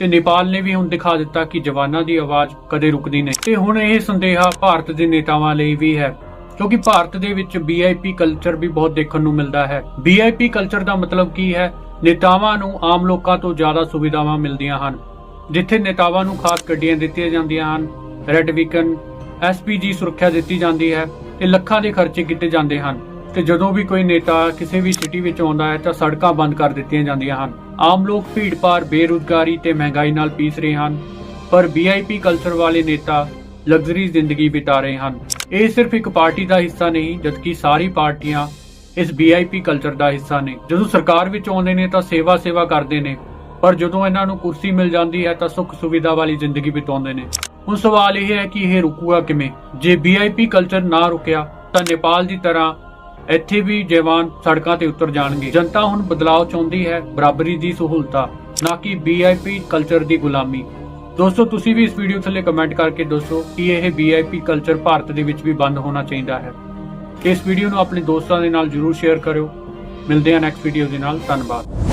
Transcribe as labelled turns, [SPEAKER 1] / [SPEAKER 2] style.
[SPEAKER 1] ਤੇ ਨੇਪਾਲ ਨੇ ਵੀ ਹੁਣ ਦਿਖਾ ਦਿੱਤਾ ਕਿ ਜਵਾਨਾਂ ਦੀ ਆਵਾਜ਼ ਕਦੇ ਰੁਕਦੀ ਨਹੀਂ। ਤੇ ਹੁਣ ਇਹ ਸੰਦੇਹਾ ਭਾਰਤ ਦੇ ਨੇਤਾਵਾਂ ਲਈ ਵੀ ਹੈ, ਕਿਉਂਕਿ ਭਾਰਤ ਦੇ ਵਿੱਚ ਵੀਆਈਪੀ ਕਲਚਰ ਵੀ ਬਹੁਤ ਦੇਖਣ ਨੂੰ ਮਿਲਦਾ ਹੈ। ਵੀਆਈਪੀ ਕਲਚਰ ਦਾ ਮਤਲਬ ਕੀ ਹੈ? ਨੇਤਾਵਾਂ ਨੂੰ ਆਮ ਲੋਕਾਂ ਤੋਂ ਜ਼ਿਆਦਾ ਸੁਵਿਧਾਵਾਂ ਮਿਲਦੀਆਂ ਹਨ, ਜਿੱਥੇ ਨੇਤਾਵਾਂ ਨੂੰ ਖਾਸ ਗੱਡੀਆਂ ਦਿੱਤੀਆਂ ਜਾਂਦੀਆਂ ਹਨ, ਰੈੱਡ ਵੀਕਨ ਐਸਪੀਜੀ ਸੁਰੱਖਿਆ ਦਿੱਤੀ ਜਾਂਦੀ ਹੈ, ਤੇ ਲੱਖਾਂ ਦੇ ਖਰਚੇ ਕੀਤੇ ਜਾਂਦੇ ਹਨ। ਤੇ ਜਦੋਂ ਵੀ ਕੋਈ ਨੇਤਾ ਕਿਸੇ ਵੀ ਸਿਟੀ ਵਿੱਚ ਆਉਂਦਾ ਹੈ ਤਾਂ ਸੜਕਾਂ ਬੰਦ ਕਰ ਦਿੱਤੀਆਂ ਜਾਂਦੀਆਂ ਹਨ। ਆਮ ਲੋਕ ਭੀੜ-ਭਾੜ ਬੇਰੁਜ਼ਗਾਰੀ ਤੇ ਮਹਿੰਗਾਈ ਨਾਲ ਪੀਸ ਰਹੇ ਹਨ। ਪਰ ਵੀਆਈਪੀ ਕਲਚਰ ਵਾਲੇ ਨੇਤਾ ਲਗਜ਼ਰੀ ਜ਼ਿੰਦਗੀ ਬਿਤਾ ਰਹੇ ਹਨ। ਇਹ ਸਿਰਫ ਇੱਕ ਪਾਰਟੀ ਦਾ ਹਿੱਸਾ ਨਹੀਂ, ਜਦਕਿ ਸਾਰੀ ਪਾਰਟੀਆਂ ਇਸ ਵੀਆਈਪੀ ਕਲਚਰ ਦਾ ਹਿੱਸਾ ਨੇ। ਜਦੋਂ ਸਰਕਾਰ ਵਿੱਚ ਆਉਂਦੇ ਨੇ ਤਾਂ ਸੇਵਾ ਸੇਵਾ ਕਰਦੇ ਨੇ। ਪਰ ਜਦੋਂ ਇਹਨਾਂ ਨੂੰ ਕੁਰਸੀ ਮਿਲ ਜਾਂਦੀ ਹੈ ਤਾਂ ਸੁੱਖ ਸੁਵਿਧਾ ਵਾਲੀ ਜ਼ਿੰਦਗੀ ਬਿਤਾਉਂਦੇ ਨੇ। ਹੁਣ ਸਵਾਲ ਇਹ ਹੈ ਕਿ ਇਹ ਰੁਕੂਗਾ ਕਿਵੇਂ? ਜੇ ਵੀਆਈਪੀ ਕਲਚਰ ਨਾ ਰੁਕਿਆ ਤਾਂ ਨੇਪਾਲ ਦੀ ਤਰ੍ਹਾਂ ਇੱਥੇ ਵੀ ਜਵਾਨ ਸੜਕਾਂ ਤੇ ਉਤਰ ਜਾਣਗੇ। ਜਨਤਾ ਹੁਣ ਬਦਲਾਅ ਚਾਹੁੰਦੀ ਹੈ ਬਰਾਬਰੀ ਦੀ ਸਹੂਲਤਾਂ, ਨਾ ਕਿ ਵੀਆਈਪੀ ਕਲਚਰ ਦੀ ਗੁਲਾਮੀ। ਦੋਸਤੋ, ਤੁਸੀਂ ਵੀ ਇਸ ਵੀਡੀਓ ਥੱਲੇ ਕਮੈਂਟ ਕਰਕੇ ਦੱਸੋ ਕਿ ਇਹ ਵੀਆਈਪੀ ਕਲਚਰ ਭਾਰਤ ਦੇ ਵਿੱਚ ਵੀ ਬੰਦ ਹੋਣਾ ਚਾਹੀਦਾ ਹੈ। ਇਸ ਵੀਡੀਓ ਨੂੰ ਆਪਣੇ ਦੋਸਤਾਂ ਦੇ ਨਾਲ ਜਰੂਰ ਸ਼ੇਅਰ ਕਰਿਓ। ਮਿਲਦੇ ਹਾਂ ਨੈਕਸਟ ਵੀਡੀਓ ਦੇ ਨਾਲ। ਧੰਨਵਾਦ।